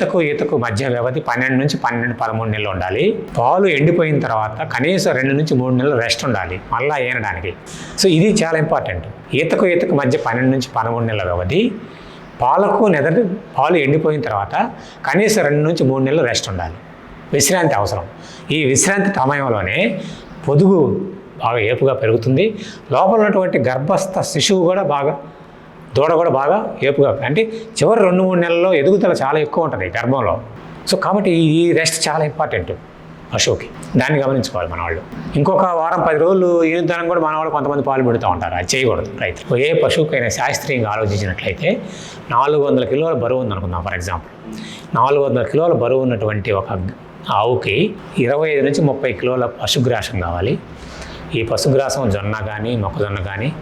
ఈతకు ఈతకు మధ్య వ్యవధి పన్నెండు నుంచి పన్నెండు పదమూడు నెలలు ఉండాలి. పాలు ఎండిపోయిన తర్వాత కనీసం రెండు నుంచి మూడు నెలలు రెస్ట్ ఉండాలి మళ్ళీ ఏనడానికి. సో ఇది చాలా ఇంపార్టెంట్. ఈతకు ఈతకు మధ్య పన్నెండు నుంచి పదమూడు నెలల వ్యవధి. పాలకు నెదటి పాలు ఎండిపోయిన తర్వాత కనీసం రెండు నుంచి మూడు నెలలు రెస్ట్ ఉండాలి. విశ్రాంతి అవసరం. ఈ విశ్రాంతి సమయంలోనే పొదుగు బాగా ఏపుగా పెరుగుతుంది. లోపల ఉన్నటువంటి గర్భస్థ శిశువు కూడా బాగా దూడ కూడా బాగా ఏపుగా అంటే చివరి రెండు మూడు నెలల్లో ఎదుగుదల చాలా ఎక్కువ ఉంటుంది గర్భంలో. సో కాబట్టి ఈ రెస్ట్ చాలా ఇంపార్టెంట్ పశువుకి దాన్ని గమనించుకోవాలి మన వాళ్ళు ఇంకొక వారం పది రోజులు ఈనుదనం కూడా మన వాళ్ళు కొంతమంది పాలు పెడుతూ ఉంటారు. అది చేయకూడదు రైతులు ఏ పశువుకైనా శాస్త్రీయంగా ఆలోచించినట్లయితే నాలుగు వందల కిలోల బరువు ఉందనుకుందాం ఫర్ ఎగ్జాంపుల్. నాలుగు వందల కిలోల బరువు ఉన్నటువంటి ఒక ఆవుకి ఇరవై ఐదు నుంచి ముప్పై కిలోల పశుగ్రాసం కావాలి. ఈ పశుగ్రాసం జొన్న కానీ మొక్కజొన్న కానీ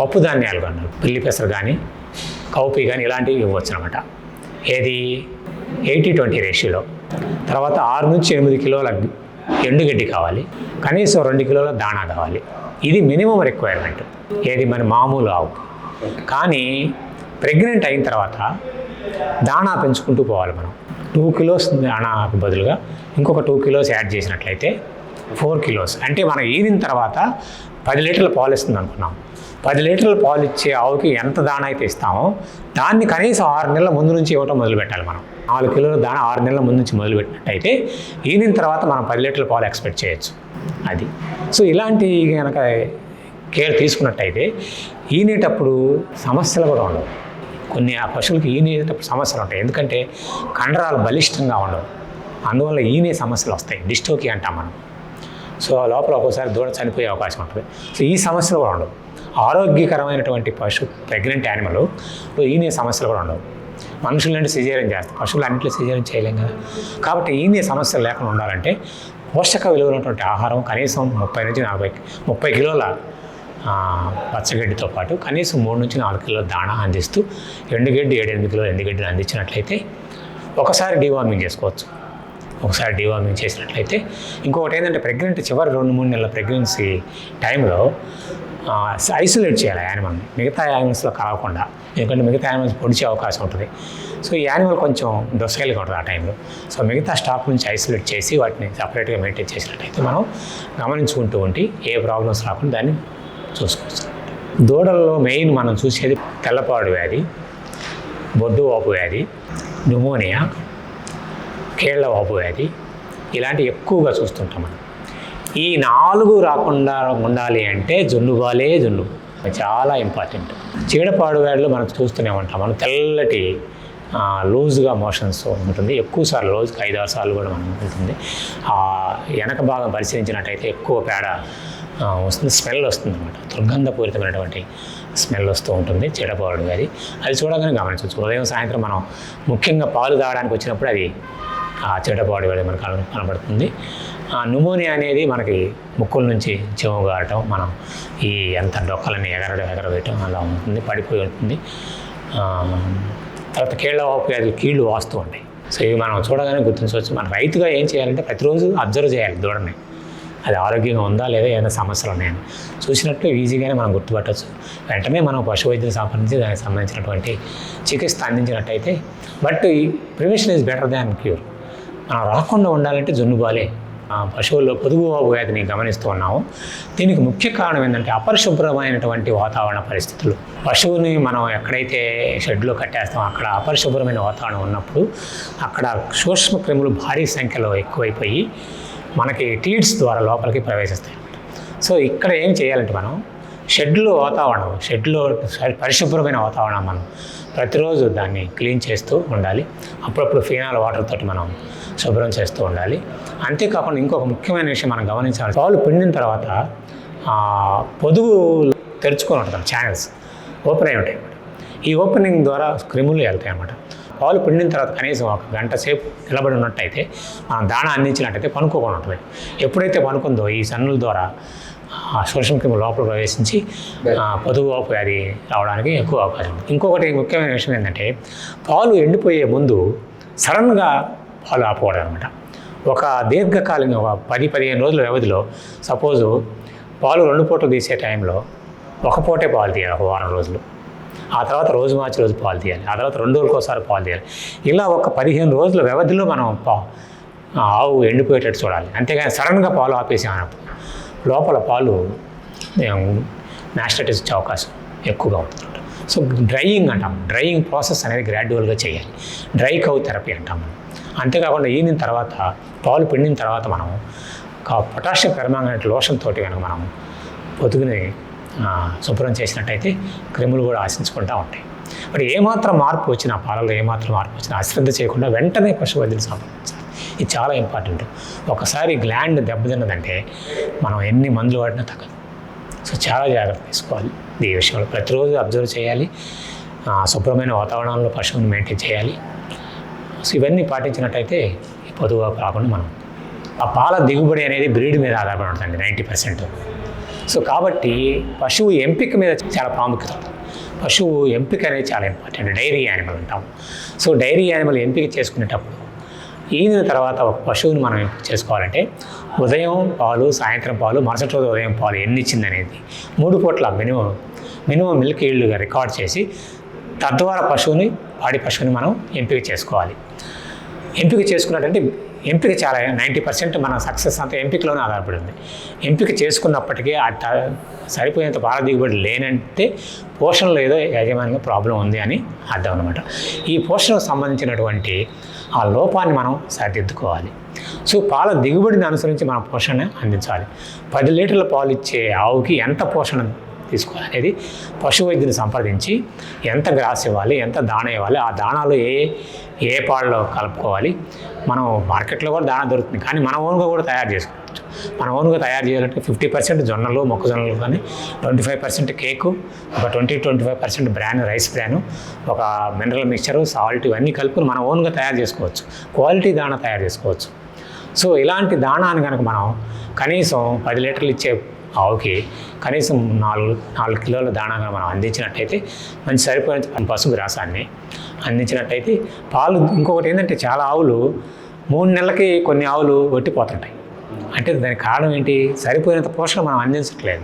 పప్పు ధాన్యాలు కానీ పిల్లి పెసరు కానీ కౌపి కానీ ఇలాంటివి ఇవ్వచ్చు అనమాట ఏది? ఎయిటీ ట్వంటీ రేషియోలో. తర్వాత ఆరు నుంచి ఎనిమిది కిలోల ఎండుగడ్డి కావాలి. కనీసం రెండు కిలోల దాణా కావాలి. ఇది మినిమం రిక్వైర్మెంట్. ఏది? మరి మామూలు ఆవు. కానీ ప్రెగ్నెంట్ అయిన తర్వాత దాణా పెంచుకుంటూ పోవాలి మనం. టూ కిలోస్ దాణాకు బదులుగా ఇంకొక టూ కిలోస్ యాడ్ చేసినట్లయితే ఫోర్ కిలోస్. అంటే మనం ఈదిన తర్వాత పది లీటర్ల పాలు ఇస్తుంది అనుకున్నాం. పది లీటర్ల పాలు ఇచ్చే ఆవుకి ఎంత దాణా అయితే ఇస్తామో దాన్ని కనీసం ఆరు నెలల ముందు నుంచి ఇవ్వటం మొదలు పెట్టాలి మనం. నాలుగు కిలోల దాణ ఆరు నెలల ముందు నుంచి మొదలుపెట్టినట్టయితే పెట్టినట్టయితే తర్వాత మనం పది లీటర్ల పాలు ఎక్స్పెక్ట్ చేయొచ్చు. అది. సో ఇలాంటి కనుక కేర్ తీసుకున్నట్టయితే ఈనేటప్పుడు సమస్యలు కూడా ఉండవు. కొన్ని ఆ పశువులకి ఈనేటప్పుడు సమస్యలు ఉంటాయి. ఎందుకంటే కండరాలు బలిష్టంగా ఉండవు. అందువల్ల ఈనే సమస్యలు వస్తాయి. డిస్టోకి అంటాం మనం. సో ఆ లోపల ఒక్కోసారి దూడ చనిపోయే అవకాశం ఉంటుంది. సో ఈ సమస్యలు కూడా ఉండవు. ఆరోగ్యకరమైనటువంటి పశు ప్రెగ్నెంట్ యానిమల్ ఈనే సమస్యలు కూడా ఉండవు. మనుషులు అంటే సిజేరియన్ చేస్తాం పశువులు అన్నింటిలో సిజేరియన్ చేయలేం కదా. కాబట్టి ఈనే సమస్యలు లేకుండా ఉండాలంటే పోషక విలువైనటువంటి ఆహారం కనీసం ముప్పై నుంచి నలభై ముప్పై కిలోల పచ్చగడ్డితో పాటు కనీసం మూడు నుంచి నాలుగు కిలోల దాణా అందిస్తూ ఎండుగడ్డి ఏడెనిమిది కిలోల ఎండుగడ్డిని అందించినట్లయితే ఒకసారి డివార్మింగ్ చేసుకోవచ్చు. ఒకసారి డివార్మింగ్ చేసినట్లయితే. ఇంకొకటి ఏంటంటే ప్రెగ్నెంట్ చివరి రెండు మూడు నెలల ప్రెగ్నెన్సీ టైంలో ఐసోలేట్ చేయాలి యానిమల్ని. మిగతా యానిమల్స్లో కలవకుండా. ఎందుకంటే మిగతా యానిమల్స్ పొడిచే అవకాశం ఉంటుంది. సో ఈ యానిమల్ కొంచెం దొసైలుగా ఉంటుంది ఆ టైంలో. సో మిగతా స్టాఫ్ నుంచి ఐసోలేట్ చేసి వాటిని సపరేట్గా మెయింటైన్ చేసినట్టయితే మనం గమనించుకుంటూ ఉంటే ఏ ప్రాబ్లమ్స్ రాకుండా దాన్ని చూసుకోవచ్చు. దూడల్లో మెయిన్ మనం చూసేది తెల్లపాడు వ్యాధి బొడ్డు వాపు వ్యాధి న్యూమోనియా కేళ్ళ వాపు వ్యాధి ఇలాంటివి ఎక్కువగా చూస్తుంటాం మనం. ఈ నాలుగు రాకుండా ఉండాలి అంటే జున్నుబాలే జున్ను. చాలా ఇంపార్టెంట్. చీడపాడు వ్యాధులు మనం చూస్తూనే ఉంటాం. మనం తెల్లటి లూజ్గా మోషన్స్ ఉంటుంది. ఎక్కువ సార్లు రోజుకి ఐదు ఆరు సార్లు కూడా మనం ఉంటుంది. ఆ వెనక భాగం పరిశీలించినట్టయితే ఎక్కువ పేడ వస్తుంది. స్మెల్ వస్తుంది అనమాట దుర్గంధపూరితమైనటువంటి స్మెల్ వస్తూ ఉంటుంది చెడపోవడం అది అది చూడగానే గమనించవచ్చు. ఉదయం సాయంత్రం మనం ముఖ్యంగా పాలు తాగడానికి వచ్చినప్పుడు అది ఆ చెడ్డపాడు వ్యాధి మనకు కనబడుతుంది. ఆ న్యూమోనియా అనేది మనకి ముక్కుల నుంచి చెవు గారటం మనం ఈ ఎంత డొక్కలని ఎగరడం ఎగరవేయటం అలా ఉంటుంది పడిపోయి ఉంటుంది. తర్వాత కీళ్ళ వాపు వ్యాధులు కీళ్ళు వాస్తూ ఉంటాయి. సో ఇవి మనం చూడగానే గుర్తించవచ్చు మన రైతుగా ఏం చేయాలంటే ప్రతిరోజు అబ్జర్వ్ చేయాలి దూడని. అది ఆరోగ్యంగా ఉందా లేదా ఏదైనా సమస్యలు ఉన్నాయని. చూసినట్లు ఈజీగానే మనం గుర్తుపట్టవచ్చు వెంటనే మనం పశు వైద్యులు సంప్రదించి దానికి సంబంధించినటువంటి చికిత్స అందించినట్టయితే బట్ ఈ prevention is better than cure. రాకుండా ఉండాలంటే జున్నుబాలే. ఆ పశువుల్లో పొదుగు వ్యాధిని గమనిస్తూ ఉన్నాము దీనికి ముఖ్య కారణం ఏంటంటే అపరిశుభ్రమైనటువంటి వాతావరణ పరిస్థితులు. పశువుని మనం ఎక్కడైతే షెడ్లో కట్టేస్తామో అక్కడ అపరిశుభ్రమైన వాతావరణం ఉన్నప్పుడు అక్కడ సూక్ష్మ క్రిములు భారీ సంఖ్యలో ఎక్కువైపోయి మనకి టీడ్స్ ద్వారా లోపలికి ప్రవేశిస్తాయి సో ఇక్కడ ఏం చేయాలంటే మనం షెడ్లో వాతావరణం షెడ్లో పరిశుభ్రమైన వాతావరణం మనం ప్రతిరోజు దాన్ని క్లీన్ చేస్తూ ఉండాలి. అప్పుడప్పుడు ఫినాల్ వాటర్ తోటి మనం శుభ్రం చేస్తూ ఉండాలి. అంతేకాకుండా ఇంకొక ముఖ్యమైన విషయం మనం గమనించాలి. పాలు పిండిన తర్వాత పొదుగు తెరుచుకొని ఉంటుంది ఛానల్స్ ఓపెన్ అయి ఉంటాయి ఈ ఓపెనింగ్ ద్వారా క్రిములు వెళ్తాయి అన్నమాట. పాలు పిండిన తర్వాత కనీసం ఒక గంట సేపు నిలబడి ఉన్నట్టయితే మనం దాణ అందించినట్టయితే పనుకోకుండా ఉంటుంది. ఎప్పుడైతే పనుకుందో ఈ సన్నుల ద్వారా ఆ క్రిములు లోపల ప్రవేశించి పొదుగు వాపు అది రావడానికి ఎక్కువ అవకాశం ఉంది. ఇంకొకటి ముఖ్యమైన విషయం ఏంటంటే పాలు ఎండిపోయే ముందు సడన్గా పాలు ఆపకూడదు అనమాట ఒక దీర్ఘకాలిక ఒక పది పదిహేను రోజుల వ్యవధిలో సపోజు పాలు రెండు పూటలు తీసే టైంలో ఒక పూటే పాలు తీయాలి ఒక వారం రోజులు. ఆ తర్వాత రోజు మార్చి రోజు పాలు తీయాలి ఆ తర్వాత రెండు రోజులకు ఒకసారి పాలు తీయాలి. ఇలా ఒక పదిహేను రోజుల వ్యవధిలో మనం పా ఆవు ఎండిపోయేటట్టు చూడాలి. అంతేగాని సడన్గా పాలు ఆపేసామన్నప్పుడు లోపల పాలు మ్యాస్టైటిస్ వచ్చే అవకాశం ఎక్కువగా ఉంటుంది సో డ్రైయింగ్ అంటాం డ్రైయింగ్ ప్రాసెస్ అనేది గ్రాడ్యువల్గా చేయాలి. డ్రై కౌ థెరపీ అంటాం మనం అంతేకాకుండా ఈనిన తర్వాత పాలు పిండిన తర్వాత మనం పొటాషియం పెర్మాంగనేట్ లోషన్ తోటి కనుక మనం పొదుగుని శుభ్రం చేసినట్టయితే క్రిములు కూడా ఆశించుకుంటూ ఉంటాయి. మరి ఏమాత్రం మార్పు వచ్చినా పాలలో ఏమాత్రం మార్పు వచ్చినా అశ్రద్ధ చేయకుండా వెంటనే పశువైద్యుని సంప్రదించాలి ఇది చాలా ఇంపార్టెంట్. ఒకసారి గ్లాండ్ దెబ్బతిన్నదంటే మనం ఎన్ని మందులు వాడినా తగ్గదు. సో చాలా జాగ్రత్త తీసుకోవాలి ఈ విషయంలో. ప్రతిరోజు అబ్జర్వ్ చేయాలి. శుభ్రమైన వాతావరణంలో పశువుని మెయింటైన్ చేయాలి. సో ఇవన్నీ పాటించినట్టయితే ఈ పొదుగు కాకుండా మనం ఆ పాల దిగుబడి అనేది బ్రీడ్ మీద ఆధారపడి ఉంటుంది నైంటీ పర్సెంట్. సో కాబట్టి పశువు ఎంపిక మీద చాలా ప్రాముఖ్యత ఉంటుంది. పశువు ఎంపిక అనేది చాలా ఇంపార్టెంట్. డైరీ యానిమల్ అంటాం. సో డైరీ యానిమల్ ఎంపిక చేసుకునేటప్పుడు ఈయన తర్వాత ఒక పశువుని మనం చేసుకోవాలంటే ఉదయం పాలు సాయంత్రం పాలు మరుసటి రోజు ఉదయం పాలు ఎన్ని ఇచ్చింది అనేది మూడు పూట్ల మినిమం మినిమం మిల్క్ ఈల్డ్గా రికార్డ్ చేసి తద్వారా పశువుని పాడి పశువుని మనం ఎంపిక చేసుకోవాలి. ఎంపిక చేసుకున్నట్టంటే ఎంపిక చాలా నైంటీ పర్సెంట్ మన సక్సెస్ అంతా ఎంపికలోనే ఆధారపడి ఉంది ఎంపిక చేసుకున్నప్పటికీ ఆ సరిపోయేంత పాల దిగుబడి లేనంటే పోషణలో ఏదో యాజమాన్యంగా ప్రాబ్లం ఉంది అని అర్థం అనమాట ఈ పోషణకు సంబంధించినటువంటి ఆ లోపాన్ని మనం సరిదిద్దుకోవాలి. సో పాల దిగుబడిని అనుసరించి మనం పోషణ అందించాలి. పది లీటర్ల పాలు ఇచ్చే ఆవుకి ఎంత పోషణ తీసుకోవాలి అనేది పశు వైద్యుని సంప్రదించి ఎంత గ్రాస్ ఇవ్వాలి ఎంత దాణ ఇవ్వాలి ఆ దాణాలు ఏ ఏ పాలలో కలుపుకోవాలి. మనం మార్కెట్లో కూడా దాణా దొరుకుతుంది. కానీ మన ఓన్గా కూడా తయారు చేసుకోవచ్చు. మన ఓన్గా తయారు చేయాలంటే ఫిఫ్టీ పర్సెంట్ జొన్నలు మొక్కజొన్నలు కానీ ట్వంటీ ఫైవ్ పర్సెంట్ కేకు ఒక twenty twenty five percent bran rice bran ఒక మినరల్ మిక్చరు సాల్ట్ ఇవన్నీ కలుపుకుని మన ఓన్గా తయారు చేసుకోవచ్చు. క్వాలిటీ దాణా తయారు చేసుకోవచ్చు. సో ఇలాంటి దాణాన్ని కనుక మనం కనీసం పది లీటర్లు ఇచ్చే ఆవుకి కనీసం నాలుగు నాలుగు కిలోల దాణాగా మనం అందించినట్టయితే మంచి సరిపోయిన పసుపు రాసాన్ని అందించినట్టయితే పాలు ఇంకొకటి ఏంటంటే చాలా ఆవులు మూడు నెలలకి కొన్ని ఆవులు వట్టిపోతుంటాయి అంటే దానికి కారణం ఏంటి? సరిపోయినంత పోషణ మనం అందించట్లేదు.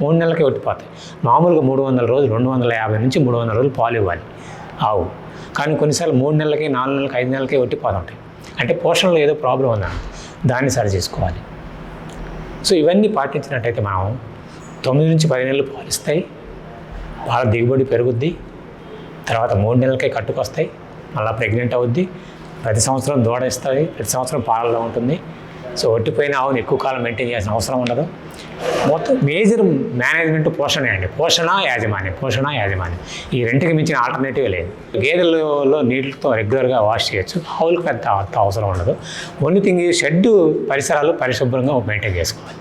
మూడు నెలలకే ఒట్టిపోతాయి. మామూలుగా మూడు వందల రోజులు రెండు వందల యాభై నుంచి మూడు వందల రోజులు పాలు ఇవ్వాలి ఆవు. కానీ కొన్నిసార్లు మూడు నెలలకి నాలుగు నెలలకి ఐదు నెలలకి వట్టిపోతుంటాయి అంటే పోషణలో ఏదో ప్రాబ్లం ఉందని దాన్ని సరి చేసుకోవాలి. సో ఇవన్నీ పాటించినట్టయితే మనం తొమ్మిది నుంచి పది నెలలు పాలిస్తాయి. పాల దిగుబడి పెరుగుద్ది. తర్వాత మూడు నెలలకే కట్టుకొస్తాయి. మళ్ళీ ప్రెగ్నెంట్ అవుద్ది. ప్రతి సంవత్సరం దూడ ఇస్తుంది ప్రతి సంవత్సరం పాలలో ఉంటుంది. సో ఒట్టిపోయిన ఆవుని ఎక్కువ కాలం మెయింటైన్ చేయాల్సిన అవసరం ఉండదు. మొత్తం మేజర్ మేనేజ్మెంట్ పోషణ అండి. పోషణ యాజమాన్యం. పోషణ యాజమాన్యం. ఈ రెంటికి మించిన ఆల్టర్నేటివ్ లేదు. గేదెలలో నీళ్ళతో రెగ్యులర్గా వాష్ చేయొచ్చు. ఆవులకు పెద్ద అంత అవసరం ఉండదు. ఓన్లీ థింగ్ షెడ్ పరిసరాలు పరిశుభ్రంగా మెయింటైన్ చేసుకోవాలి.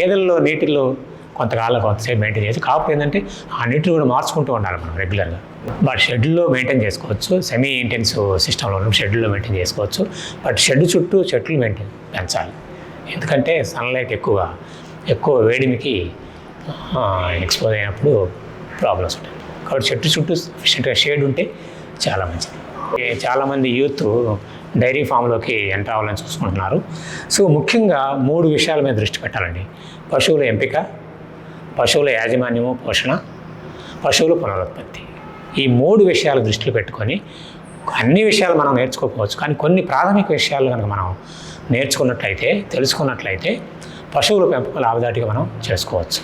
గేదెల్లో నీటిలో కొంతకాలం కొంతసేపు మెయింటైన్ చేసి కాకపోతే ఏంటంటే ఆ నీటిని కూడా మార్చుకుంటూ ఉండాలి మనం రెగ్యులర్గా బట్ షెడ్లో మెయింటైన్ చేసుకోవచ్చు సెమీ ఇంటెన్సివ్ సిస్టంలో ఉన్న షెడ్లో మెయింటైన్ చేసుకోవచ్చు. బట్ షెడ్ చుట్టూ చెట్లు మెయింటైన్ పెంచాలి. ఎందుకంటే సన్లైట్ ఎక్కువగా ఎక్కువ వేడిమికి ఎక్స్పోజ్ అయినప్పుడు ప్రాబ్లమ్స్ ఉంటాయి. కాబట్టి చెట్టు చుట్టూ షేడ్ ఉంటే చాలా మంచిది. చాలామంది యూత్ డైరీ ఫామ్లోకి ఎంటర్ అవ్వాలని చూసుకుంటున్నారు. సో ముఖ్యంగా మూడు విషయాల మీద దృష్టి పెట్టాలండి. పశువుల ఎంపిక పశువుల యాజమాన్యము పోషణ పశువుల పునరుత్పత్తి. ఈ మూడు విషయాలు దృష్టిలో పెట్టుకొని అన్ని విషయాలు మనం నేర్చుకోకపోవచ్చు. కానీ కొన్ని ప్రాథమిక విషయాలు కనుక మనం నేర్చుకున్నట్లయితే తెలుసుకున్నట్లయితే పశువుల పెంపకం లాభదాటిగా మనం చేసుకోవచ్చు.